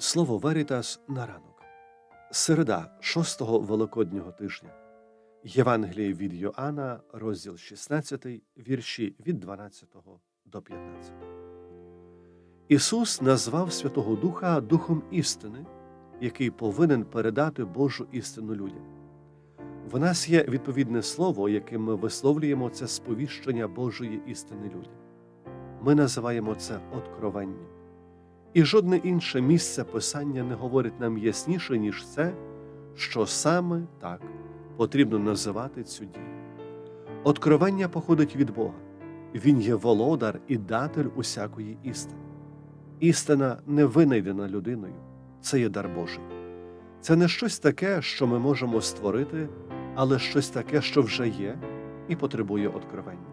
Слово Верітас на ранок. Середа шостого Великоднього тижня. Євангеліє від Йоанна, розділ 16, вірші від 12 до 15. Ісус назвав Святого Духа Духом істини, який повинен передати Божу істину людям. В нас є відповідне слово, яким ми висловлюємо це сповіщення Божої істини людям. Ми називаємо це откровенням. І жодне інше місце Писання не говорить нам ясніше, ніж це, що саме так потрібно називати цю дію. Откровення походить від Бога. Він є володар і датель усякої істини. Істина не винайдена людиною, це є дар Божий. Це не щось таке, що ми можемо створити, але щось таке, що вже є і потребує откровення.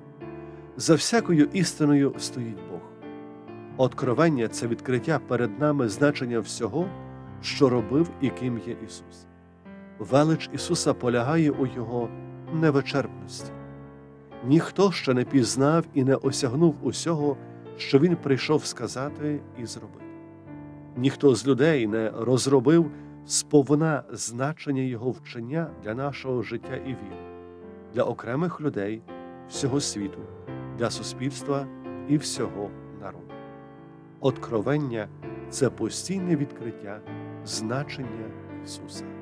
За всякою істиною стоїть. Откровення це відкриття перед нами значення всього, що робив і ким є Ісус. Велич Ісуса полягає у Його невичерпності. Ніхто ще не пізнав і не осягнув усього, що Він прийшов сказати і зробити. Ніхто з людей не розробив сповна значення Його вчення для нашого життя і віри, для окремих людей, всього світу, для суспільства і всього народу. Откровення це постійне відкриття значення Ісуса.